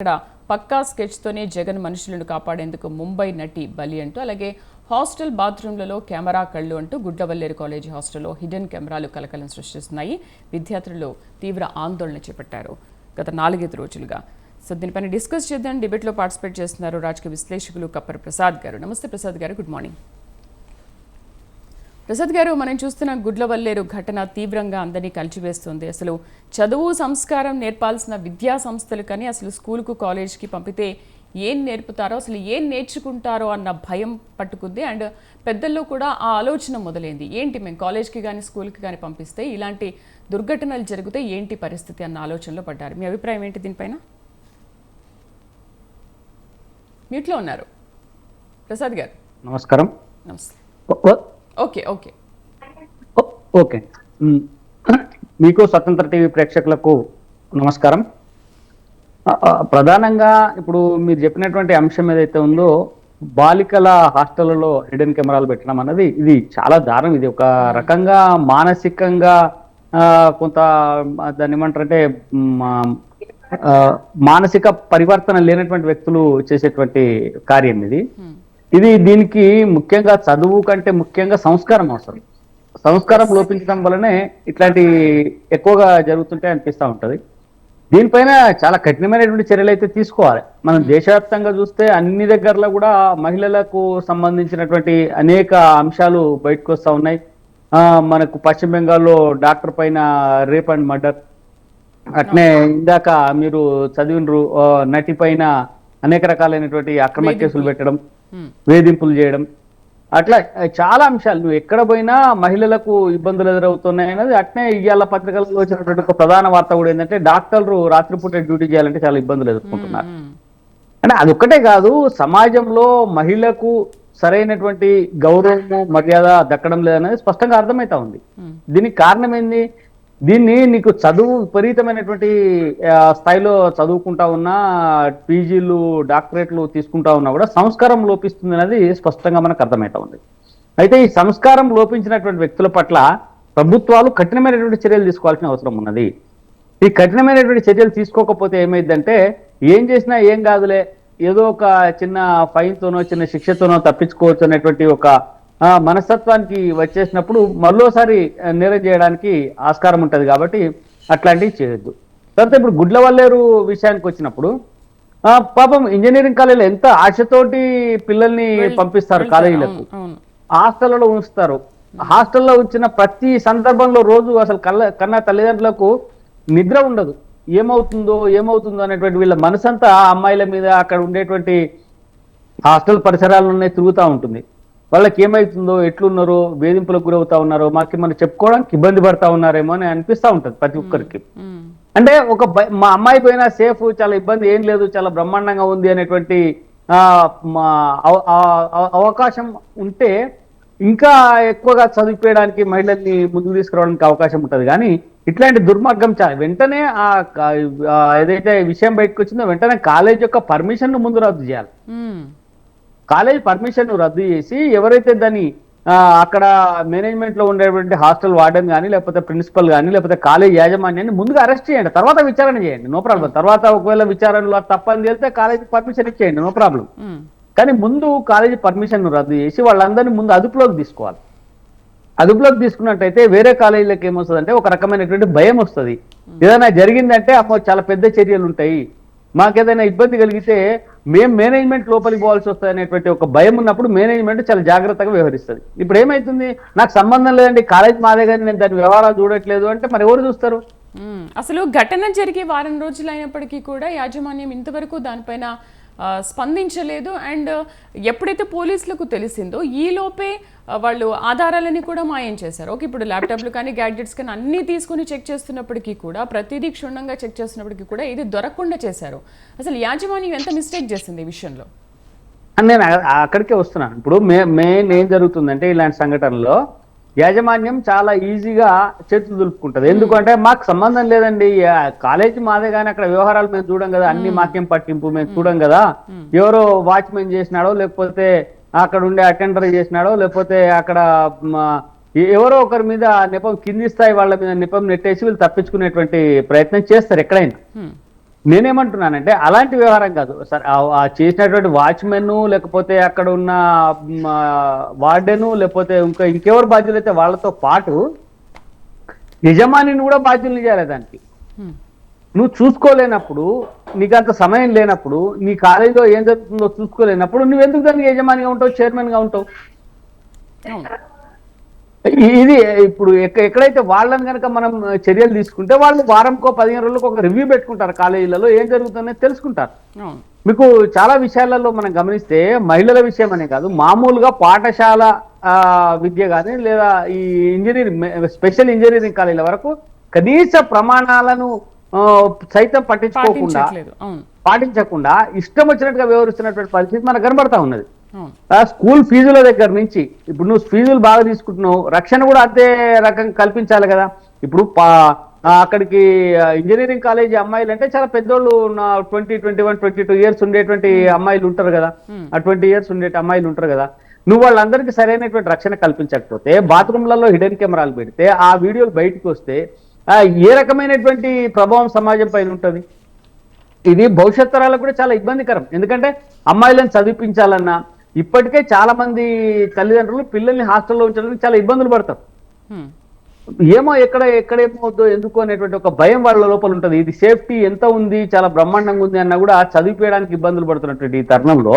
ఇక్కడ పక్కా స్కెచ్తోనే జగన్ మనుషులను కాపాడేందుకు ముంబై నటి బలి అంటూ అలాగే హాస్టల్ బాత్రూంలలో కెమెరా కళ్ళు అంటూ గుడ్లవల్లేరు కాలేజీ హాస్టల్లో హిడెన్ కెమెరాలు కలకలం సృష్టిస్తున్నాయి. విద్యార్థులు తీవ్ర ఆందోళన చేపట్టారు గత నాలుగైదు రోజులుగా. సో దీనిపైన డిస్కస్ చేద్దాం. డిబేట్లో పార్టిసిపేట్ చేస్తున్నారు రాజకీయ విశ్లేషకులు కప్పర్ ప్రసాద్ గారు. నమస్తే ప్రసాద్ గారు. Good morning. ప్రసాద్ గారు మనం చూస్తున్న గుడ్లవల్లేరు ఘటన తీవ్రంగా అందరినీ కలిచివేస్తుంది. అసలు చదువు సంస్కారం నేర్పాల్సిన విద్యా సంస్థలు కానీ అసలు స్కూల్కు కాలేజ్కి పంపితే ఏం నేర్పుతారో అసలు ఏం నేర్చుకుంటారో అన్న భయం పట్టుకుంది. అండ్ పెద్దల్లో కూడా ఆ ఆలోచన మొదలైంది. ఏంటి మేము కాలేజ్కి కానీ స్కూల్కి కానీ పంపిస్తే ఇలాంటి దుర్ఘటనలు జరిగితే ఏంటి పరిస్థితి అన్న ఆలోచనలో పడ్డారు. మీ అభిప్రాయం ఏంటి దీనిపైన? మ్యూట్లో ఉన్నారు. ప్రసాద్ గారు. నమస్కారం. నమస్తే. Okay okay. ఓకే. మీకు స్వతంత్ర టీవీ ప్రేక్షకులకు నమస్కారం. ప్రధానంగా ఇప్పుడు మీరు చెప్పినటువంటి అంశం ఏదైతే ఉందో బాలికల హాస్టళ్ళలో హిడెన్ కెమెరాలు పెట్టడం అన్నది ఇది చాలా దారుణం. ఇది ఒక రకంగా మానసికంగా కొంత దాన్ని ఏమంటారంటే మానసిక పరివర్తన లేనటువంటి వ్యక్తులు చేసేటువంటి కార్యం ఇది. ఇది దీనికి ముఖ్యంగా చదువు కంటే ముఖ్యంగా సంస్కారం అవసరం. సంస్కారం లోపించడం వల్లనే ఇట్లాంటి ఎక్కువగా జరుగుతుంటే అనిపిస్తూ ఉంటది. దీనిపైన చాలా కఠినమైనటువంటి చర్యలు అయితే తీసుకోవాలి. మనం దేశవ్యాప్తంగా చూస్తే అన్ని దగ్గరలో కూడా మహిళలకు సంబంధించినటువంటి అనేక అంశాలు బయటకు వస్తూ ఉన్నాయి. ఆ, మనకు పశ్చిమ బెంగాల్లో డాక్టర్ పైన రేప్ అండ్ మర్డర్ అట్నే ఇందాక మీరు చదివినరు నటి పైన అనేక రకాలైనటువంటి అక్రమ కేసులు పెట్టడం. వేధింపులు చేయడం. అట్లా చాలా అంశాలు. నువ్వు ఎక్కడ పోయినా మహిళలకు ఇబ్బందులు ఎదురవుతున్నాయి అనేది అట్నే ఇవాళ పత్రికల్లో వచ్చినటువంటి ఒక ప్రధాన వార్త కూడా ఏంటంటే డాక్టర్లు రాత్రిపూట డ్యూటీ చేయాలంటే చాలా ఇబ్బందులు ఎదుర్కొంటున్నారు. అంటే అదొక్కటే కాదు సమాజంలో మహిళకు సరైనటువంటి గౌరవము మర్యాద దక్కడం లేదనేది స్పష్టంగా అర్థమవుతా ఉంది. దీనికి కారణం ఏంది? దీన్ని నీకు చదువు విపరీతమైనటువంటి స్థాయిలో చదువుకుంటా ఉన్నా పీజీలు డాక్టరేట్లు తీసుకుంటా ఉన్నా కూడా సంస్కారం లోపిస్తుంది అనేది స్పష్టంగా మనకు అర్థమవుతా ఉంది. అయితే ఈ సంస్కారం లోపించినటువంటి వ్యక్తుల పట్ల ప్రభుత్వాలు కఠినమైనటువంటి చర్యలు తీసుకోవాల్సిన అవసరం ఉన్నది. ఈ కఠినమైనటువంటి చర్యలు తీసుకోకపోతే ఏమైందంటే ఏం చేసినా ఏం కాదులే ఏదో ఒక చిన్న ఫైన్తోనో చిన్న శిక్షతోనో తప్పించుకోవచ్చు అనేటువంటి ఒక మనస్తత్వానికి వచ్చేసినప్పుడు మరోసారి నేరం చేయడానికి ఆస్కారం ఉంటుంది కాబట్టి అట్లాంటివి చేయొద్దు. తర్వాత ఇప్పుడు గుడ్లవల్లేరు విషయానికి వచ్చినప్పుడు ఆ, పాపం ఇంజనీరింగ్ కాలేజీలో ఎంత ఆశతోటి పిల్లల్ని పంపిస్తారు. కాలేజీలకు? హాస్టల్లో ఉంచుతారు. హాస్టల్లో ఉంచిన ప్రతి సందర్భంలో రోజు అసలు కళ్ళ కన్నా తల్లిదండ్రులకు నిద్ర ఉండదు. ఏమవుతుందో ఏమవుతుందో అనేటువంటి వీళ్ళ మనసంతా ఆ అమ్మాయిల మీద అక్కడ ఉండేటువంటి హాస్టల్ పరిసరాలలోనే తిరుగుతూ ఉంటుంది. వాళ్ళకి ఏమవుతుందో ఎట్లున్నారో వేధింపులకు గురవుతా ఉన్నారో మాకు మనం చెప్పుకోవడానికి ఇబ్బంది పడతా ఉన్నారేమో అని అనిపిస్తూ ఉంటుంది ప్రతి ఒక్కరికి. అంటే ఒక మా అమ్మాయి పోయినా సేఫ్ చాలా ఇబ్బంది ఏం లేదు చాలా బ్రహ్మాండంగా ఉంది అనేటువంటి అవకాశం ఉంటే ఇంకా ఎక్కువగా చదివిపోయడానికి మహిళల్ని ముందుకు తీసుకురావడానికి అవకాశం ఉంటుంది కానీ ఇట్లాంటి దుర్మార్గం చాలా వెంటనే ఆ ఏదైతే విషయం బయటకు వచ్చిందో వెంటనే కాలేజ్ యొక్క పర్మిషన్ ముందు రద్దు చేయాలి. కాలేజ్ పర్మిషన్ రద్దు చేసి ఎవరైతే దాన్ని అక్కడ మేనేజ్మెంట్లో ఉండేటువంటి హాస్టల్ వార్డెన్ కానీ లేకపోతే ప్రిన్సిపల్ కానీ లేకపోతే కాలేజ్ యాజమాన్యాన్ని ముందుగా అరెస్ట్ చేయండి. తర్వాత విచారణ చేయండి. No problem. తర్వాత ఒకవేళ విచారణలో తప్పని తేలితే కాలేజ్ పర్మిషన్ ఇచ్చేయండి. No problem. కానీ ముందు కాలేజీ పర్మిషన్ రద్దు చేసి వాళ్ళందరినీ ముందు అదుపులోకి తీసుకోవాలి. అదుపులోకి తీసుకున్నట్టయితే వేరే కాలేజీలకు ఏమొస్తుంది ఒక రకమైనటువంటి భయం వస్తుంది. ఏదైనా జరిగిందంటే అమ్మో చాలా పెద్ద చర్యలు ఉంటాయి మాకేదైనా ఇబ్బంది కలిగితే మేము మేనేజ్మెంట్ లోపలికి పోవాల్సి వస్తుంది అనేటువంటి ఒక భయం ఉన్నప్పుడు మేనేజ్మెంట్ చాలా జాగ్రత్తగా వ్యవహరిస్తుంది. ఇప్పుడు ఏమైతుంది? నాకు సంబంధం లేదండి కాలేజ్ మాదే కానీ నేను దాని వ్యవహారాలు చూడట్లేదు అంటే మరి ఎవరు చూస్తారు? అసలు ఘటన జరిగి వారం రోజులు అయినప్పటికీ కూడా యాజమాన్యం ఇంతవరకు దానిపైన స్పందించలేదు. అండ్ ఎప్పుడైతే పోలీసులకు తెలిసిందో ఈ లోపే వాళ్ళు ఆధారాలని కూడా మాయం చేశారు. ఓకే ఇప్పుడు ల్యాప్టాప్లు కానీ గ్యాడ్జెట్స్ కానీ అన్నీ తీసుకుని చెక్ చేస్తున్నప్పటికీ కూడా ప్రతిదీ క్షుణ్ణంగా చెక్ చేస్తున్నప్పటికీ కూడా ఇది దొరకకుండా చేశారు. అసలు యాజమాన్యం ఎంత మిస్టేక్ చేసింది ఈ విషయంలో? నేను అక్కడికే వస్తున్నాను. ఇప్పుడు మే మెయిన్ ఏం జరుగుతుందంటే ఇలాంటి సంఘటనలో యాజమాన్యం చాలా ఈజీగా చేతులు దులుపుకుంటది. ఎందుకంటే మాకు సంబంధం లేదండి. కాలేజీ మాదే కానీ అక్కడ వ్యవహారాలు మేము చూడం కదా. అన్ని మాకేం పట్టింపు మేము చూడం కదా. ఎవరో వాచ్మెన్ చేసినాడో లేకపోతే అక్కడ ఉండే అటెండర్ చేసినాడో లేకపోతే అక్కడ ఎవరో ఒకరి మీద నెపం కింది స్థాయి వాళ్ళ మీద నెపం నెట్టేసి వీళ్ళు తప్పించుకునేటువంటి ప్రయత్నం చేస్తారు ఎక్కడైనా. నేనేమంటున్నానంటే అలాంటి వ్యవహారం కాదు. సరే చేసినటువంటి వాచ్మెన్ లేకపోతే అక్కడ ఉన్న వార్డెను లేకపోతే ఇంకా ఇంకెవరు బాధ్యులు అయితే వాళ్ళతో పాటు యజమానిని కూడా బాధ్యులు చేయాలి దానికి. నువ్వు చూసుకోలేనప్పుడు నీకు అంత సమయం లేనప్పుడు నీ కాలేజీలో ఏం జరుగుతుందో చూసుకోలేనప్పుడు నువ్వు ఎందుకు దానికి యజమానిగా ఉంటావు చైర్మన్గా ఉంటావు ఇది ఇప్పుడు ఎక్క- ఎక్కడైతే వాళ్ళని కనుక మనం చర్యలు తీసుకుంటే వాళ్ళు వారంకో పదిహేను రోజులకు ఒక రివ్యూ పెట్టుకుంటారు కాలేజీలలో ఏం జరుగుతుందో తెలుసుకుంటారు. మీకు చాలా విషయాలలో మనం గమనిస్తే మహిళల విషయం అనే కాదు మామూలుగా పాఠశాల ఆ, విద్య కానీ లేదా ఈ ఇంజనీరింగ్ స్పెషల్ ఇంజనీరింగ్ కాలేజీల వరకు కనీస ప్రమాణాలను సైతం పట్టించుకోకుండా పాటించకుండా ఇష్టం వచ్చినట్టుగా వ్యవహరిస్తున్నటువంటి పరిస్థితి మనకు కనబడతా ఉన్నది. ఆ స్కూల్ ఫీజుల దగ్గర నుంచి ఇప్పుడు నువ్వు ఫీజులు బాగా తీసుకుంటున్నావు రక్షణ కూడా అంతే రకం కల్పించాలి కదా. ఇప్పుడు అక్కడికి ఇంజనీరింగ్ కాలేజీ అమ్మాయిలు అంటే చాలా పెద్దోళ్ళు twenty twenty one twenty two years ఉండేటువంటి అమ్మాయిలు ఉంటారు కదా. ఆ ట్వంటీ ఇయర్స్ ఉండే అమ్మాయిలు ఉంటారు కదా. నువ్వు వాళ్ళందరికీ సరైనటువంటి రక్షణ కల్పించకపోతే బాత్రూమ్లలో హిడెన్ కెమెరాలు పెడితే ఆ వీడియోలు బయటకు వస్తే ఏ రకమైనటువంటి ప్రభావం సమాజం పైన ఉంటుంది? ఇది భవిష్యత్ తరాలకు కూడా చాలా ఇబ్బందికరం. ఎందుకంటే అమ్మాయిలను చదివించాలన్నా ఇప్పటికే చాలా మంది తల్లిదండ్రులు పిల్లల్ని హాస్టల్లో ఉంచడానికి చాలా ఇబ్బందులు పడతారు. ఏమో ఎక్కడ ఎక్కడ ఏమవుతుందో ఎందుకు అనేటువంటి ఒక భయం వాళ్ళ లోపల ఉంటుంది ఇది సేఫ్టీ ఎంత ఉంది చాలా బ్రహ్మాండంగా ఉంది అన్నా కూడా చదివిపోయడానికి ఇబ్బందులు పడుతున్నటువంటి ఈ తరుణంలో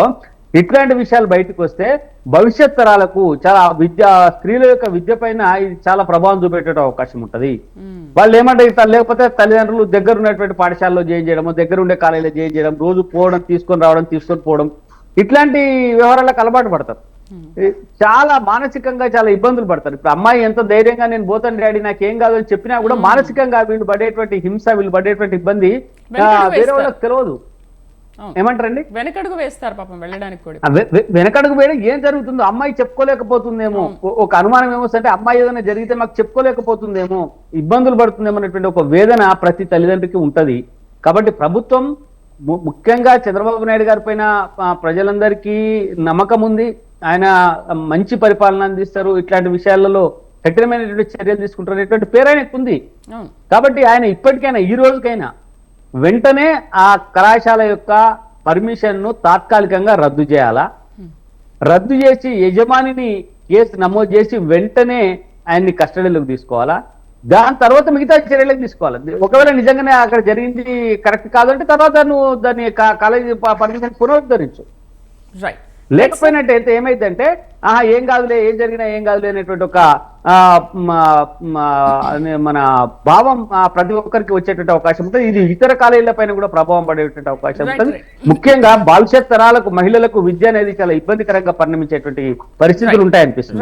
ఇట్లాంటి విషయాలు బయటకు వస్తే భవిష్యత్ తరాలకు చాలా విద్య స్త్రీల యొక్క విద్య పైన ఇది చాలా ప్రభావం చూపేట అవకాశం ఉంటది. వాళ్ళు ఏమంటే లేకపోతే తల్లిదండ్రులు దగ్గర ఉన్నటువంటి పాఠశాలలో జాయిన్ చేయడం దగ్గర ఉండే కాలేజీలో జాయిన్ చేయడం రోజు పోవడం తీసుకొని రావడం తీసుకొని పోవడం ఇట్లాంటి వ్యవహారాలకు అలవాటు పడతారు. ఈ చాలా మానసికంగా చాలా ఇబ్బందులు పడతారు. ఇప్పుడు అమ్మాయి ఎంత ధైర్యంగా నేను పోతాను డాడీ నాకేం కాదు అని చెప్పినా కూడా మానసికంగా వీళ్ళు పడేటువంటి హింస వీళ్ళు పడేటువంటి ఇబ్బంది వేరే. వాళ్ళకి తెలియదు ఏమంటారండి? వెనకడుగు వేస్తారు పాపం వెళ్ళడానికి కూడా. వెనకడుగు వేయడం ఏం జరుగుతుందో అమ్మాయి చెప్పుకోలేకపోతుందేమో. ఒక అనుమానం ఏమొస్తుంటే అమ్మాయి ఏదైనా జరిగితే మాకు చెప్పుకోలేకపోతుందేమో. ఇబ్బందులు పడుతుందేమో అనేటువంటి ఒక వేదన ప్రతి తల్లిదండ్రికి ఉంటది. కాబట్టి ప్రభుత్వం ముఖ్యంగా చంద్రబాబు నాయుడు గారి పైన ప్రజలందరికీ నమ్మకం ఉంది. ఆయన మంచి పరిపాలన అందిస్తారు. ఇట్లాంటి విషయాలలో కఠినమైనటువంటి చర్యలు తీసుకుంటారు అనేటువంటి పేరు ఆయనకు ఉంది. కాబట్టి ఆయన ఇప్పటికైనా ఈ రోజుకైనా వెంటనే ఆ కళాశాల యొక్క పర్మిషన్ను తాత్కాలికంగా రద్దు చేయాలా? రద్దు చేసి యజమానిని కేసు నమోదు చేసి వెంటనే ఆయన్ని కస్టడీలోకి తీసుకోవాలా? దాని తర్వాత మిగతా చర్యలకు తీసుకోవాలి. ఒకవేళ నిజంగానే అక్కడ జరిగింది కరెక్ట్ కాదంటే తర్వాత నువ్వు దాన్ని కాలేజీ పర్మిషన్ పునరుద్ధరించు. రైట్ లేకపోయినట్టయితే ఏమైందంటే ఆహా ఏం కాదులే ఏం జరిగినా ఏం కాదులే అనేటువంటి ఒక మన భావం ప్రతి ఒక్కరికి వచ్చేటువంటి అవకాశం ఉంటుంది. ఇది ఇతర కాలేజీల పైన కూడా ప్రభావం పడేటువంటి అవకాశం ఉంటుంది. ముఖ్యంగా భవిష్యత్ తరాలకు మహిళలకు విద్య అనేది చాలా ఇబ్బందికరంగా పరిణమించేటువంటి పరిస్థితులు ఉంటాయనిపిస్తుంది.